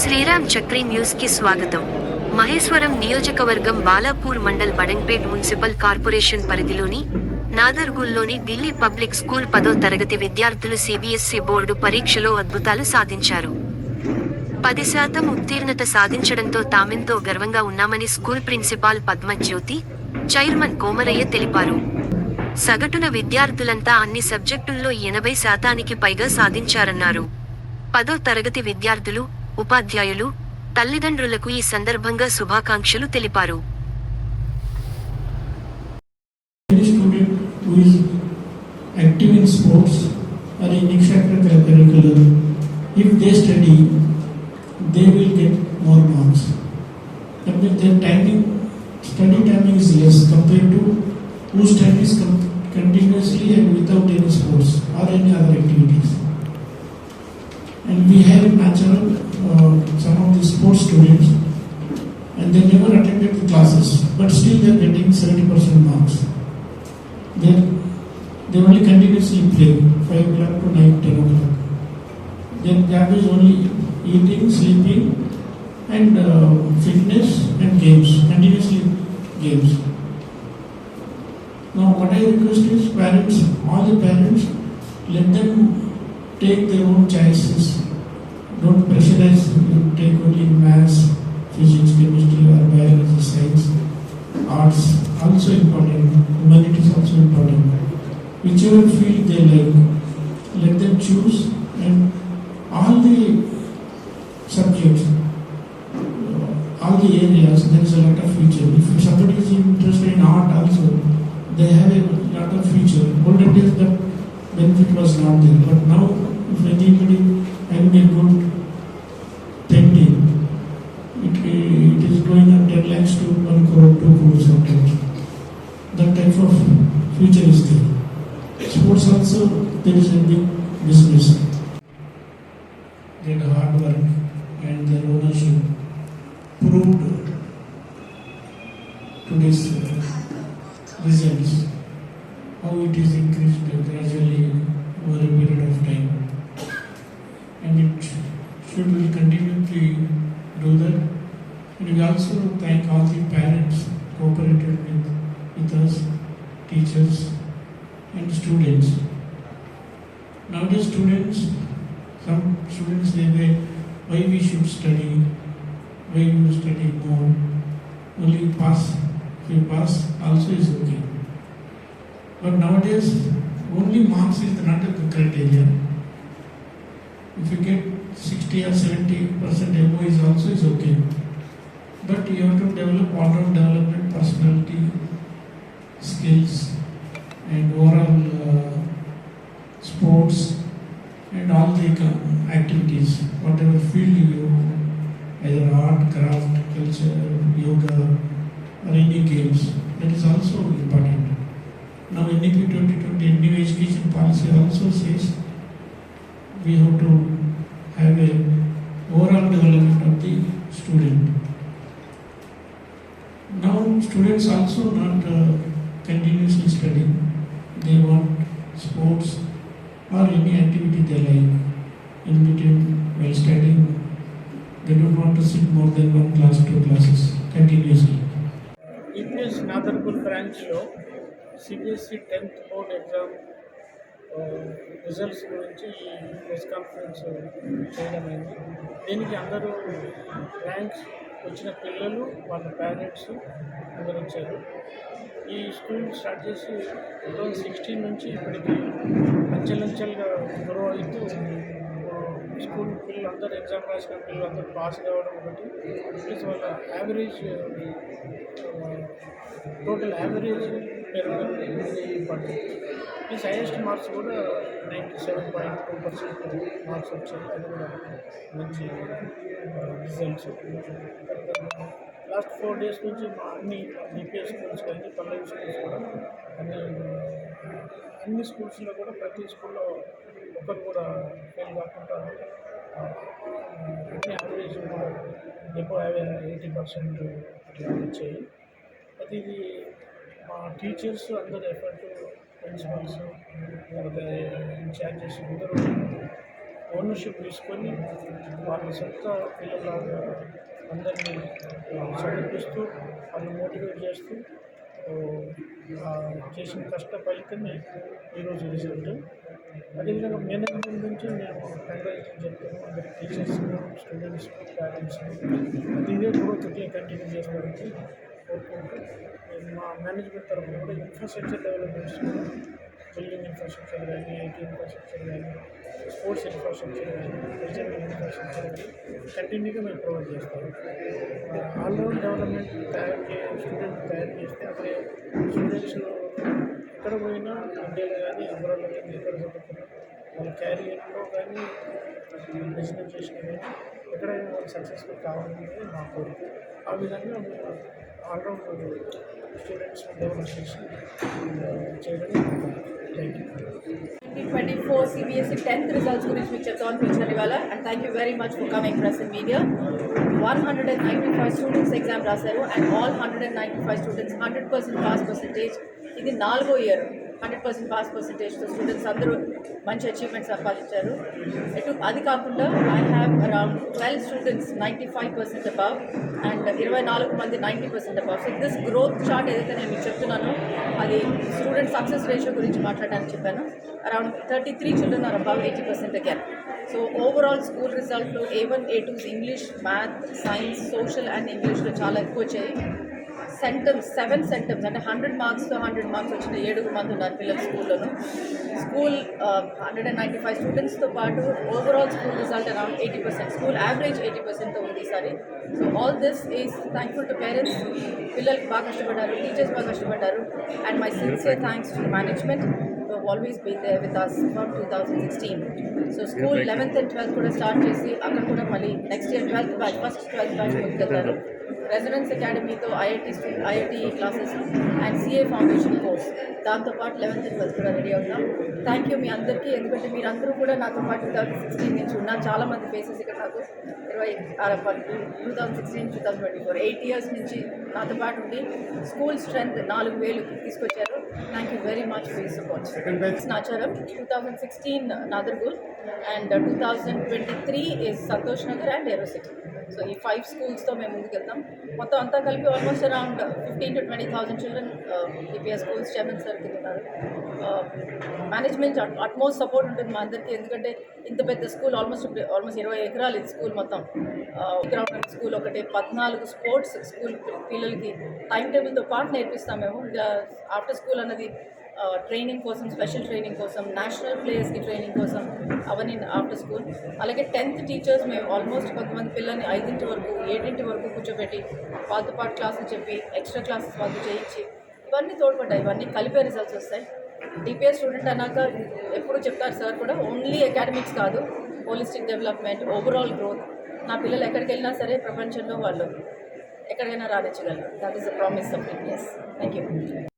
శ్రీరామ్ చక్రి న్యూస్కి స్వాగతం. మహేశ్వరం నియోజకవర్గం బాలాపూర్ మండల్ బడంగ్పేట్ మున్సిపల్ కార్పొరేషన్ పరిధిలోని నాదర్గుల్లోని ఢిల్లీ పబ్లిక్ స్కూల్ పదో తరగతి విద్యార్థులు సిబిఎస్ఈ బోర్డు పరీక్షలో అద్భుతాలు సాధించారు. పది శాతం ఉత్తీర్ణత సాధించడంతో తామెంతో గర్వంగా ఉన్నామని school principal Padmajyothi chairman Komaraiah తెలిపారు. సగటున విద్యార్థులంతా అన్ని సబ్జెక్టుల్లో ఎనభై శాతానికి పైగా సాధించారన్నారు. పదో తరగతి విద్యార్థులు ఉపాధ్యాయులు తల్లిదండ్రులకు ఈ సందర్భంగా శుభాకాంక్షలు తెలిపారు active in sports or in extracurricular, if they study, they will get more marks. That means their timing, study timing is less compared to who studies continuously and without any sports or any other activities. And we have natural some of the sports students and they never attended the classes, but still they are getting 70% marks they they only continuously play 5 o'clock to night 10 o'clock. Then job is only eating, sleeping, and uh, fitness and games, continuously games. Now, what I request is parents, all the parents, let them take their own choices. Don't pressurize them take only maths, physics, chemistry, or biology, science arts also important, humanities also important. Whichever field they like, let them choose and all the subjects, all the areas, there is a lot of future. If somebody is interested in art also, they have a lot of future. Older days that benefit was not there, but now if anybody having a good painting, it, it is going on 10 lakhs to 1 crore, 2 crore sometimes. That type of future is. Sports also, there is big business. Their hard work and their ownership proved today's results, how it is increased gradually over a period of time. And it should will continue to do that. And we also thank all the parents cooperated with, with us, teachers and students. Nowadays students, some students they say, why we should study, why you study more, only pass, if you pass also is okay. But nowadays, only marks is not a criteria. If you get 60 or 70 percent above is also is okay. But you have to develop all-round development, personality, skills, and overall uh, sports and all the activities, whatever field you, either art, craft, culture, yoga, or any games, that is also important. Now NEP 2020 new education policy also says we have to have a overall development of the student. Now students also not uh, sports or any activity they like. In between while studying, they don't want to sit more than one class, two classes continuously. EPS Nadarpur బ్రాంచ్లో CBSE tenth board exam ఆ, results గురించి ఈ press conference చేయడం అయింది దీనికి అందరూ ranks వచ్చిన పిల్లలు వాళ్ళ పేరెంట్స్ వివరించారు ఈ స్కూల్ స్టార్ట్ చేసి టూ థౌజండ్ సిక్స్టీన్ నుంచి ఇప్పటికి అంచెలంచెలుగా గ్రో అవుతూ స్కూల్ పిల్లలు అందరు ఎగ్జామ్ రాసిన పిల్లలు అందరు పాస్ కావడం ఒకటి. ప్లస్ వాళ్ళ యావరేజ్ టోటల్ యావరేజ్ పెరుగుతుంది పడుతుంది. ప్లస్ హైయెస్ట్ మార్క్స్ కూడా ninety seven point two percent marks వచ్చాయి. అది కూడా మంచి రిజల్ట్స్ లాస్ట్ ఫోర్ డేస్ నుంచి మా అన్ని డిపిఎస్ స్కూల్స్ కానీ పల్లెవి స్కూల్స్ కూడా అన్ని అన్ని స్కూల్స్లో కూడా ప్రతి స్కూల్లో ఒకరు కూడా ఫెయిల్ కాకుండా అన్ని యావరేజ్ కూడా ఎక్కువ ఎయిటీ పర్సెంట్ వచ్చాయి. అయితే ఇది మా టీచర్స్ అందరి ఎఫర్ట్ ప్రిన్సిపల్స్ ఇన్ఛార్జెస్ అందరూ ఓనర్షిప్ తీసుకొని వాళ్ళ సొంత పిల్లల అందరినీ చదివిస్తూ వాళ్ళని మోటివేట్ చేస్తూ చేసిన కష్ట ఫలితమే ఈరోజు రిజల్ట్. అదేవిధంగా మేనేజ్మెంట్ నుంచి నేను కంగ్రాచులేషన్ చెప్తాను అందరి టీచర్స్ స్టూడెంట్స్ పేరెంట్స్ అది ఇదే గ్రోత్ కంటిన్యూ చేసుకోవడానికి కోరుకుంటూ మా మేనేజ్మెంట్ తరఫున కూడా ఇన్ఫ్రాస్ట్రక్చర్ డెవలప్మెంట్స్ బిల్డింగ్ ఇన్ఫ్రాస్ట్రక్చర్ కానీ ఐటీ ఇన్ఫ్రాస్ట్రక్చర్ కానీ స్పోర్ట్స్ ఇన్ఫ్రాస్ట్రక్చర్ కానీ కల్చరల్ ఇన్ఫ్రాస్ట్రక్చర్ కానీ కంటిన్యూగా మేము ప్రొవైడ్ చేస్తాము ఆల్రౌండ్ డెవలప్మెంట్ తయారు చే స్టూడెంట్ తయారు చేస్తే అక్కడ స్టూడెంట్స్ ఎక్కడ పోయినా ఇండియాలో కానీ అబ్రాడ్లో కానీ ఎక్కడ చదువుకున్నా వాళ్ళ క్యారియర్లో కానీ బిజినెస్ చేసిన కానీ ఎక్కడైనా వాళ్ళు సక్సెస్ఫుల్ కావాలనేది మా కోరిక. ఆ విధంగా మేము ఆల్రౌండ్ స్టూడెంట్స్ డెవలప్ చేసి చేయడం twenty four CBSE tenth results గురించి మీకు చెప్తామని పిలిచాను ఇవాళ. And thank you very much for coming press in media one hundred and ninety five students exam రాశారు. And all hundred and ninety five students hundred percent pass percentage ఇది నాలుగో year hundred percent pass పర్సంటేజ్తో students అందరూ మంచి achievement సంపాదించారు. ఇటు అది కాకుండా I have around twelve students ninety five percent above and ఇరవై నాలుగు మంది ninety percent above so this growth chart ఏదైతే నేను మీకు చెప్తున్నానో అది స్టూడెంట్ సక్సెస్ రేషియో గురించి మాట్లాడడానికి చెప్పాను. Around thirty three children are above eighty percent again so overall school రిజల్ట్లో A one A twos English math science social and ఇంగ్లీష్లో చాలా ఎక్కువ వచ్చాయి. సెంటమ్స్ సెవెన్ సెంటమ్స్ అంటే హండ్రెడ్ మార్క్స్తో హండ్రెడ్ మార్క్స్ వచ్చిన ఏడుగురు మంది ఉన్నారు పిల్లలు స్కూల్లోను. School hundred and ninety five స్టూడెంట్స్తో పాటు overall school result around eighty percent school average eighty పర్సెంట్తో ఉంది ఈసారి so all this is thankful to parents పిల్లలు బాగా కష్టపడ్డారు టీచర్స్ బాగా కష్టపడ్డారు. And my sincere thanks to management always be they with us from two thousand sixteen so school eleventh and twelfth కూడా start చేసి అక్కడ కూడా మళ్ళీ next year twelfth batch first twelfth batch ముందుకెళ్తారు. Residence అకాడమీతో IIT IIT classes and CA foundation course. దాంతోపాటు eleventh twelfth కూడా ready అవుతాం. Thank you మీ అందరికీ. ఎందుకంటే మీరందరూ కూడా నాతో పాటు టూ థౌసండ్ సిక్స్టీన్ నుంచి ఉన్నారు. చాలామంది ఫేసెస్ ఇక్కడ నాకు ఇరవై two thousand sixteen two thousand twenty four. Eight years నుంచి నాతో పాటు ఉండి స్కూల్ స్ట్రెంత్ నాలుగు వేలు తీసుకొచ్చారు. Thank you very much for support. Nacharam two thousand sixteen Nadargul and two thousand twenty three is Santosh Nagar and aero city. So ఈ five స్కూల్స్తో మేము ముందుకెళ్తాం. మొత్తం అంతా కలిపి almost around fifteen to twenty thousand children EPS schools chairman sir కింద ఉన్నారు management utmost support ఉంటుంది మా అందరికీ. ఎందుకంటే ఇంత పెద్ద స్కూల్ ఆల్మోస్ట్ ఆల్మోస్ట్ ఇరవై ఎకరాలు ఇది స్కూల్ మొత్తం. Uh, గ్రౌండ్ స్కూల్ ఒకటి పద్నాలుగు స్పోర్ట్స్ స్కూల్ పిల్లలకి టైం టేబుల్తో పాటు నేర్పిస్తాం మేము. ఆఫ్టర్ స్కూల్ అన్నది ట్రైనింగ్ కోసం స్పెషల్ ట్రైనింగ్ కోసం నేషనల్ ప్లేయర్స్కి ట్రైనింగ్ కోసం అవన్నీ ఆఫ్టర్ స్కూల్ అలాగే టెన్త్ టీచర్స్ మేము ఆల్మోస్ట్ కొంతమంది పిల్లల్ని ఐదింటి వరకు ఏడింటి వరకు కూర్చోబెట్టి వాళ్ళతో పాటు క్లాసులు చెప్పి ఎక్స్ట్రా క్లాసెస్ వాళ్ళు చేయించి ఇవన్నీ తోడ్పడ్డాయి. ఇవన్నీ కలిపే రిజల్ట్స్ వస్తాయి. డిపిఎస్ స్టూడెంట్ అన్నాక ఎప్పుడు చెప్తారు సార్ కూడా ఓన్లీ అకాడమిక్స్ కాదు హోలిస్టిక్ డెవలప్మెంట్ ఓవరాల్ గ్రోత్ నా పిల్లలు ఎక్కడికి వెళ్ళినా సరే ప్రపంచంలో వాళ్ళు ఎక్కడికైనా రాణించగలరు that is the promise of DPS thank you